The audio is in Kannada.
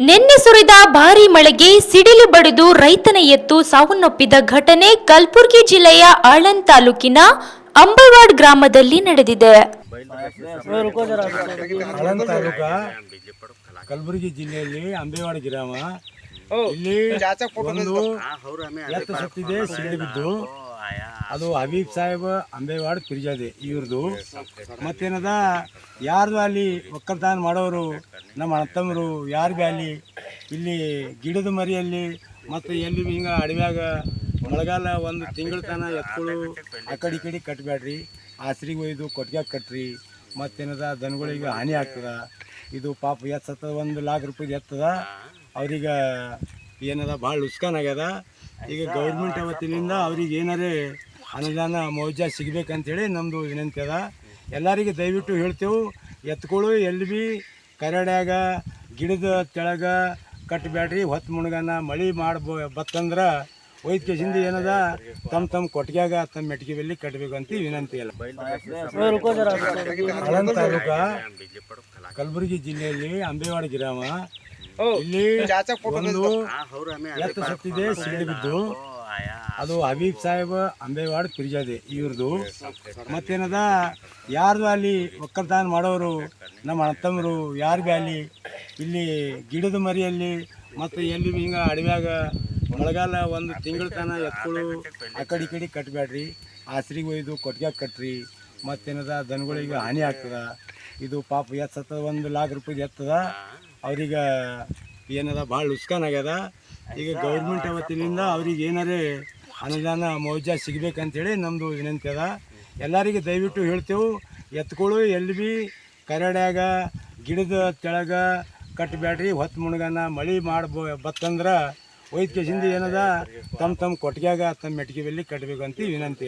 ನಿನ್ನೆ ಸುರಿದ ಭಾರೀ ಮಳೆಗೆ ಸಿಡಿಲು ಬಡಿದು ರೈತನ ಎತ್ತು ಸಾವನ್ನಪ್ಪಿದ ಘಟನೆ ಕಲಬುರಗಿ ಜಿಲ್ಲೆಯ ಆಳನ್ ತಾಲೂಕಿನ ಅಂಬವಾಡ್ ಗ್ರಾಮದಲ್ಲಿ ನಡೆದಿದೆ. ಕಲಬುರಗಿ ಜಿಲ್ಲೆಯಲ್ಲಿ ಅಂಬೇವಾಡ ಗ್ರಾಮ. ಇಲ್ಲಿ ಒಂದು ಎತ್ತು ಸತ್ತಿದೆ, ಸಿಡಿಲು ಬಿದ್ದು. ಅದು ಹಬೀಬ್ ಸಾಹೇಬ್ ಅಂಬೇವಾಡ್ ಪಿರ್ಜಾದೆ ಇವ್ರದ್ದು ಮತ್ತೇನದ, ಯಾರ್ದು ಅಲ್ಲಿ ಒಕ್ಕಲ್ತಾನ ಮಾಡೋರು, ನಮ್ಮ ಅಣ್ಣತಮ್ಮರು, ಯಾರು ಬಿ ಅಲ್ಲಿ? ಇಲ್ಲಿ ಗಿಡದ ಮರಿಯಲ್ಲಿ ಮತ್ತು ಎಲ್ಲಿ ಹಿಂಗ ಅಡವ್ಯಾಗ ಮಳೆಗಾಲ ಒಂದು ತಿಂಗಳ ತನ ಎತ್ಕೊಳ್ಳು ಆ ಕಡೆ ಈ ಕಡೆ ಕಟ್ಟಬೇಡ್ರಿ ಆಸ್ರಿಗೆ ಒಯ್ದು ಕೊಟ್ಟಿಗೆ ಕಟ್ರಿ. ಮತ್ತೇನದ, ದನಗಳಿಗೆ ಹಾನಿ ಆಗ್ತದ. ಇದು ಪಾಪ ಎತ್ತದ, ಒಂದು ಲಾಖ ರೂಪಾಯಿ ಎತ್ತದ. ಅವ್ರಿಗೆ ಏನದ, ಭಾಳ ಉಸ್ಕಾನ್ ಆಗ್ಯದ. ಈಗ ಗೌರ್ಮೆಂಟ್ ವತಿಯಿಂದ ಅವ್ರಿಗೆ ಏನಾರೇ ಅನುದಾನ ಮೌಜ ಸಿಗ್ಬೇಕಂತೇಳಿ ನಮ್ಮದು ವಿನಂತಿ ಅದ. ಎಲ್ಲರಿಗೆ ದಯವಿಟ್ಟು ಹೇಳ್ತೇವೆ ಎತ್ಕೊಳ್ಳು ಎಲ್ಲಿ ಭೀ ಕರಡ್ಯಾಗ ಗಿಡದ ತೆಳಗ ಕಟ್ಟಬೇಡ್ರಿ ಹೊತ್ತು ಮುಣಗನ ಮಳೆ ಮಾಡ್ಬೋ ಬತ್ತಂದ್ರೆ ಒಯ್ದ ಕೇಸಿಂದ ಏನದ ತಮ್ಮ ತಮ್ಮ ಕೊಟ್ಟಿಗೆಯಾಗ ತಮ್ಮ ಮೆಟ್ಟಿಗೆ ಬೆಲ್ಲಿ ಕಟ್ಟಬೇಕು ಅಂತ ವಿನಂತಿ ಅಲ್ಲ. ತಾಲೂಕ ಕಲಬುರಗಿ ಜಿಲ್ಲೆಯಲ್ಲಿ ಅಂಬೇವಾಡ ಗ್ರಾಮ ಇಲ್ಲಿ ಒಂದು ಎತ್ತು ಸತ್ತಿದೆ ಬಿದ್ದು. ಅದು ಹಬೀಬ್ ಸಾಹೇಬ್ ಅಂಬೇವಾಡ ಪಿರಿಜಾದೆ ಇವ್ರದ್ದು ಮತ್ತೇನದ? ಯಾರ್ದು ಅಲ್ಲಿ ಒಕ್ಕಲ್ತಾನ ಮಾಡೋರು? ನಮ್ಮ ಅಣ್ಣತಮ್ಮರು ಯಾರು ಬಿ ಅಲ್ಲಿ? ಇಲ್ಲಿ ಗಿಡದ ಮರಿಯಲ್ಲಿ ಮತ್ತು ಎಲ್ಲಿ ಹಿಂಗೆ ಹಿಂಗ ಅಡವ್ಯಾಗ ಮಳೆಗಾಲ ಒಂದು ತಿಂಗಳ ತನ ಎತ್ಕೊಳ್ಳು ಆ ಕಡೆ ಈ ಕಡೆ ಕಟ್ಟಬೇಡ್ರಿ ಆಸ್ರಿಗೆ ಒಯ್ದು ಕೊಟ್ಟಿಗೆ ಕಟ್ರಿ. ಮತ್ತೇನದ? ದನಗಳಿಗೆ ಹಾನಿ ಆಗ್ತದ. ಇದು ಪಾಪ ಎತ್ತು ಸತ್ತದ ಒಂದು ಲಾಖ ರೂಪಾಯಿ ಎತ್ತದ. ಅವ್ರಿಗೆ ಏನದ ಭಾಳ ನುಸ್ಕಾನ್ ಆಗ್ಯದ. ಈಗ ಗೌರ್ಮೆಂಟ್ ವತಿಯಿಂದ ಅವ್ರಿಗೆ ಏನಾರೇ ಅನುದಾನ ಮೌಜ ಸಿಗ್ಬೇಕಂತೇಳಿ ನಮ್ಮದು ವಿನಂತಿ ಅದ. ಎಲ್ಲರಿಗೆ ದಯವಿಟ್ಟು ಹೇಳ್ತೇವೆ ಎತ್ಕೊಳ್ಳು ಎಲ್ಲಿ ಭೀ ಕರಡ್ಯಾಗ, ಗಿಡದ ಕೆಳಗ ಕಟ್ಟಬೇಡ್ರಿ ಹೊತ್ತು ಮುಣಗನ ಮಳೆ ಮಾಡ್ಬೋ ಬತ್ತಂದ್ರೆ ಸಿಂಧಿ ಏನದ ತಮ್ಮ ತಮ್ಮ ಕೊಟ್ಟಿಗೆಯಾಗ ತಮ್ಮ ಮೆಟ್ಗೆ ಬೆಲ್ಲಿ ಕಟ್ಟಬೇಕು ಅಂತ ವಿನಂತಿ